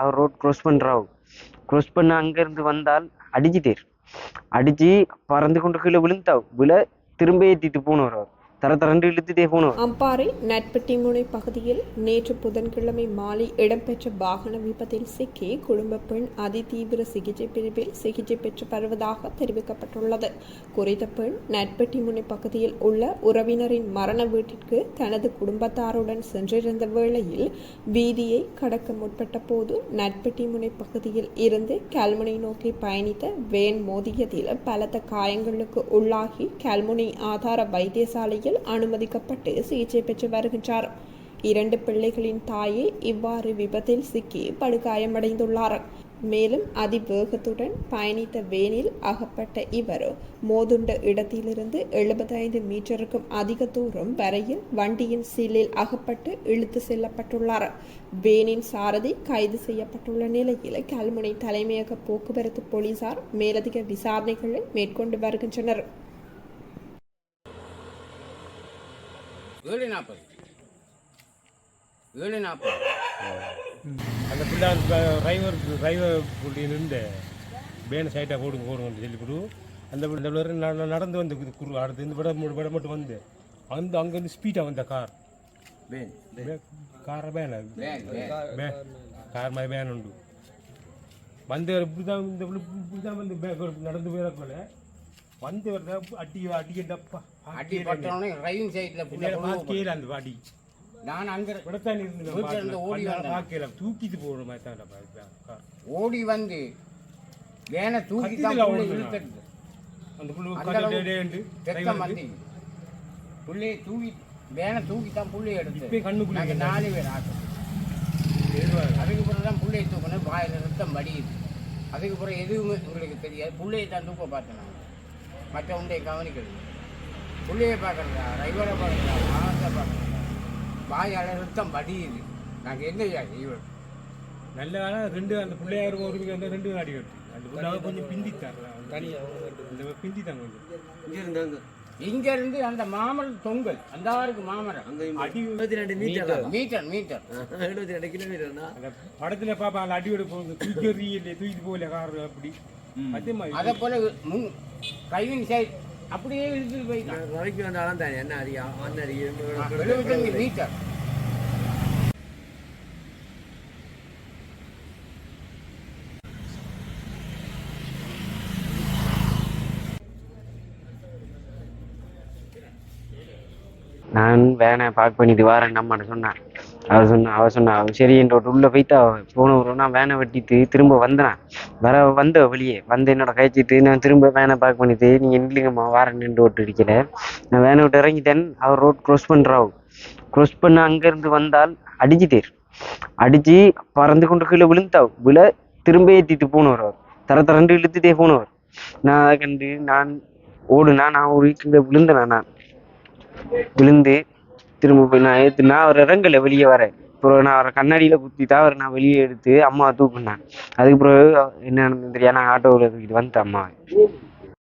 அவர் road cross பண்ணுறாவு cross பண்ண அங்கேருந்து வந்தால் அடிச்சுட்டேர் அடிச்சு பறந்து கொண்டு கீழே விழுந்தாவு விழ திரும்ப ஏற்றிட்டு போனவர் அவர். தர தரண்டு இழுத்துட்டே போனவர் அம்பாறை நட்பட்டிமுனை பகுதியில் நேற்று புதன்கிழமை மாலை இடம்பெற்ற வாகன விபத்தில் சிக்கி குடும்ப பெண் அதிதீவிர சிகிச்சை பிரிவில் சிகிச்சை பெற்று வருவதாக தெரிவிக்கப்பட்டுள்ளது. குறித்த பெண் நட்பட்டிமுனை பகுதியில் உள்ள உறவினரின் மரண வீட்டிற்கு தனது குடும்பத்தாருடன் சென்றிருந்த வேளையில் வீதியை கடக்க முற்பட்ட போது நட்பட்டிமுனை பகுதியில் இருந்து கல்முனை நோக்கி பயணித்த வேன் மோதியதில் பலத்த காயங்களுக்கு உள்ளாகி கல்முனை ஆதார வைத்தியசாலையில் அனுமதிக்கப்பட்டு சிகிச்சை பெற்று வருகின்றார். இரண்டு பிள்ளைகளின் தாயே இவ்வாறு விபத்தில் சிக்கி படுகாயமடைந்துள்ளார். மேலும் அதிவேகத்துடன் பயணித்த வேனில் அகப்பட்ட இவர் மோதுண்ட இடத்திலிருந்து எழுபத்தைந்து மீட்டருக்கும் அதிக தூரம் வரையில் வண்டியின் சீலில் அகப்பட்டு இழுத்து செல்லப்பட்டுள்ளார். வேனின் சாரதி கைது செய்யப்பட்டுள்ள நிலையில் கல்முனை தலைமையக போக்குவரத்து போலீசார் மேலதிக விசாரணைகளை மேற்கொண்டு வருகின்றனர். ஏழு நாற்பது. ஏழு நாற்பது. அந்த பிள்ளை டிரைவர் டிரைவர் புள்ளி நின்று பேன சைட்டாக போடுங்க போடுங்கன்னு சொல்லி கொடு அந்த பிள்ளை நடந்து வந்து குரு அடுத்து இந்த விட விட மட்டும் வந்து. வந்து அங்கேருந்து ஸ்பீடாக வந்த car car van van van. Car மாதிரி பேன் உண்டு வந்து இப்படி தான் இந்த பிள்ளை இப்படி தான் வந்து நடந்து போயிடக்குள்ள வந்து வரத அடி அடிக்கிட்டப்பா அடி பட்டவனே டிரைவிங் சைட்டில் புள்ள பார்க்கல அந்த அடி நான் அங்கே விடத்தான் இருந்து வீட்டுல இருந்து ஓடி. பார்க்கல தூக்கிட்டு போகிற மாதிரி தான் ஓடி வந்து வேனை தூக்கி தான் புள்ளை அந்த புள்ளு புள்ளையை தூக்கி வேனை தூக்கி தான் இப்பயே எடுத்து கண்ணுக்குள்ள நாலு பேர் ஆட்டோம். அதுக்கு பிறகு தான் புள்ளையை தூக்கணும் வாயில் ரத்தம் வடியுது அதுக்கு பிறகு எதுவுமே உங்களுக்கு தெரியாது. புள்ளையை தான் தூக்க பார்த்தேன் மற்ற உண்டையை கவனிக்கிறது. புள்ளையை பார்க்குறதா? டிரைவரை பார்க்குறதா? வாகனத்தை பார்க்குறதா? வாயால் ரத்தம் வடியுது. நாங்கள் என்ன இவர் நல்ல வேலை ரெண்டு அந்த பிள்ளையார் ஒரு அந்த ரெண்டு அடி வெட்டு அந்த பிள்ளைய கொஞ்சம் பிந்தி தரலாம். இந்த பிந்தி தான் கொஞ்சம். இங்க இருந்து அந்த மாமரம் தொங்கல். அந்த ஆருக்கு மாமரம். அடி மீட்டர் மீட்டர். அந்த படத்துல பாப்பா அந்த அடி வெடு போகுது. தூக்கி எறியல தூக்கிட்டு போகல கார் அப்படி. அதே மாதிரி அதை போல முன் கைவின் சைட் அப்படியே இழுத்துட்டு போயிட்டான். வரைக்கும் வந்தாலும் தானே என்ன அறியா எழுபத்தஞ்சு மீட்டர் நான் வேனை பார்க் பண்ணிட்டு வரேன் நம்மகிட்ட சொன்னேன். அவ சொன்னா அவ சொன்னா அவ சரி என்ற உள்ள போயிட்டு அவ போன நான் வேனை வெட்டிட்டு திரும்ப வந்தேன். வர வந்த வெளியே. வந்து என்னோட கழிச்சிட்டு நான் திரும்ப வேனை பார்க் பண்ணிட்டு நீங்க நில்லுங்கம்மா வாரேன் நின்று ஓட்டு இருக்கல நான் வேனை விட்டு இறங்கிட்டேன். அவர் ரோட் க்ரோஸ் பண்றாவு. க்ரோஸ் பண்ண அங்கேருந்து வந்தால் அடிச்சுட்டேர் அடிச்சு பறந்து கொண்டு கீழே விழுந்தாவு. விழ திரும்ப ஏற்றிட்டு போனவர் அவர். தர தரண்டு இழுத்துட்டே போனவர். நான் அதை கண்டு நான் ஓடுனா நான் ஒரு கீழே விழுந்தேன் நான். விழுந்து திரும்ப போய் நான் ஏற்றுனா அவர் இறங்கலை வெளியே வரேன் அப்புறம் நான் அவரை கண்ணாடியில தான் அவரை நான் வெளியே எடுத்து அம்மாவை தூக்குனேன். அதுக்கு பிறகு என்ன நடந்தது தெரியாது நான் ஆட்டோவில் தூக்கிட்டு வந்துட்டேன் அம்மா